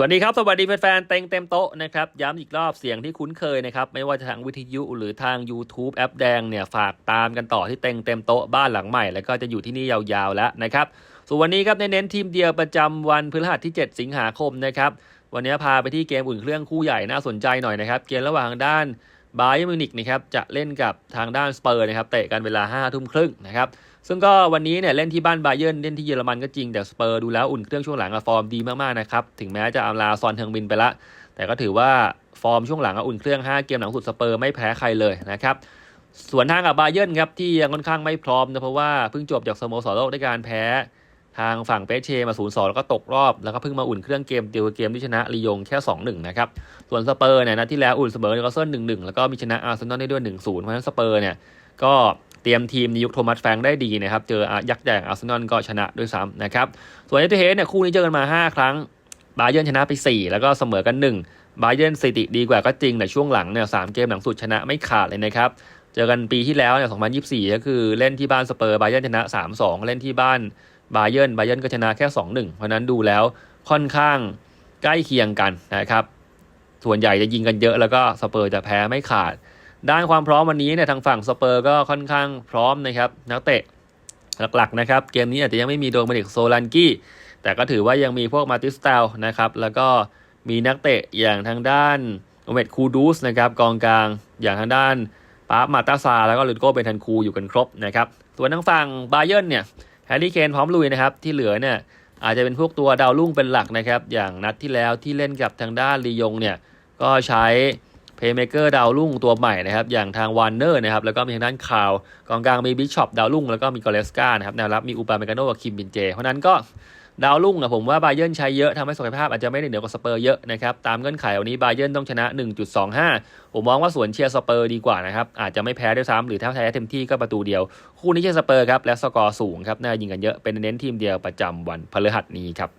สวัสดีครับ สวัสดีแฟนๆเต็งเต็มโต๊ะนะครับ ย้ำอีกรอบเสียงที่คุ้นเคยนะครับ ไม่ว่าจะทางวิทยุหรือทาง YouTube แอปแดงเนี่ย ฝากตามกันต่อที่เต็งเต็มโต๊ะบ้านหลังใหม่ แล้วก็จะอยู่ที่นี่ยาวๆแล้วนะครับ ส่วนวันนี้ครับเน้นทีมเดียวประจำวันพฤหัสที่ 7 สิงหาคมนะครับ วันนี้พาไปที่เกมอุ่นเครื่องคู่ใหญ่น่าสนใจหน่อยนะครับ เกมระหว่างด้าน บาเยอร์มิวนิกนะครับจะเล่นกับทางด้านสเปอร์นะครับเตะกันเวลา5้าทุ่มครึ่งนะครับซึ่งก็วันนี้เนี่ยเล่นที่บ้านบาเยิร์เล่นที่เยอรมันก็จริงแต่สเปอร์ดูแล้วอุ่นเครื่องช่วงหลังฟอร์มดีมากๆนะครับถึงแม้จะอำลาซอนเทิงบินไปละ แต่ก็ถือว่าฟอร์มช่วงหลังอะอุ่นเครื่อง 5 เกมหลังสุดสเปอร์ไม่แพ้ใครเลยนะครับส่วนทางกับบาเยิร์นครับที่ยังค่อนข้างไม่พร้อมนะเพราะว่าเพิ่งจบจากสโมสรโลกด้วยการแพ้ ทางฝั่งเปเชมา 0-2 แล้วก็ตกรอบ แล้วก็เพิ่งมาอุ่นเครื่องเกมเดียวเกมที่ชนะลียงแค่ 2-1 นะครับ ส่วนสเปอร์เนี่ยนัดที่แล้วอุ่นเสมอนิวคาสเซิล1-1 แล้วก็มีชนะอาร์เซนอลได้ด้วย 1-0 เพราะฉะนั้นสเปอร์เนี่ยก็เตรียมทีมในยุคโทมัสแฟงได้ดีนะครับ เจอยักษ์ใหญ่อาร์เซนอลก็ชนะด้วยซ้ำนะครับ ส่วนเอเตเฮดเนี่ยคู่นี้เจอกันมา 5 ครั้ง บาเยิร์นชนะไป 4 แล้วก็เสมอกัน 1 บาเยิร์นสถิติดีกว่าก็จริงแต่ช่วงหลังเนี่ยสามเกมหลังสุดชนะไม่ขาดเลยนะครับเจอกันปีที่แล้วเนี่ย2024 ก็คือเล่นที่บ้านสเปอร์บาเยิร์นชนะ 3-2 เล่นที่บ้าน บาเยิร์นบาเยิร์นก็ชนะแค่ 2-1 เพราะนั้นดูแล้วค่อนข้างใกล้เคียงกันนะครับ ส่วนใหญ่จะยิงกันเยอะแล้วก็สเปอร์จะแพ้ไม่ขาด ด้านความพร้อมวันนี้เนี่ยทางฝั่งสเปอร์ก็ค่อนข้างพร้อมนะครับนักเตะหลักๆนะครับ เกมนี้อาจจะยังไม่มีโดมินิกโซลันกี้แต่ก็ถือว่ายังมีพวกมาติสเตลนะครับแล้วก็มีนักเตะอย่างทางด้านโอเมดคูดูสนะครับกองกลางอย่างทางด้านปาร์มาตาซาแล้วก็ลูดโกเบนทันคูอยู่กันครบนะครับส่วนทางฝั่งบาเยิร์นเนี่ย แฮร์รี่เคนพร้อมลุยนะครับ ที่เหลือเนี่ยอาจจะเป็นพวกตัวดาวรุ่งเป็นหลักนะครับ อย่างนัดที่แล้วที่เล่นกับทางด้านลียงเนี่ย ก็ใช้เพย์เมเกอร์ดาวรุ่งตัวใหม่นะครับ อย่างทางวานเนอร์นะครับ แล้วก็มีทางด้านคาว กองกลางมีบิชอปดาวรุ่ง แล้วก็มีกอเลสกานะครับแนวรับมีอุปาเมกาโนกับคิมบินเจ เพราะนั้นก็ ดาวรุ่งอะผมว่าบาเยิร์นใช้เยอะทำให้ศักยภาพอาจจะไม่ได้เหนือกว่าสเปอร์เยอะนะครับตามเงื่อนไขวันนี้บาเยิร์นต้องชนะ 1.25 ผมมองว่าสวนเชียร์สเปอร์ดีกว่านะครับอาจจะไม่แพ้ด้วยซ้ำหรือถ้าแพ้เต็มที่ก็ประตูเดียว คู่นี้เชียร์สเปอร์ครับและสกอร์สูงครับน่ายิงกันเยอะเป็นเน้นทีมเดียวประจำวันพฤหัสนี้ครับ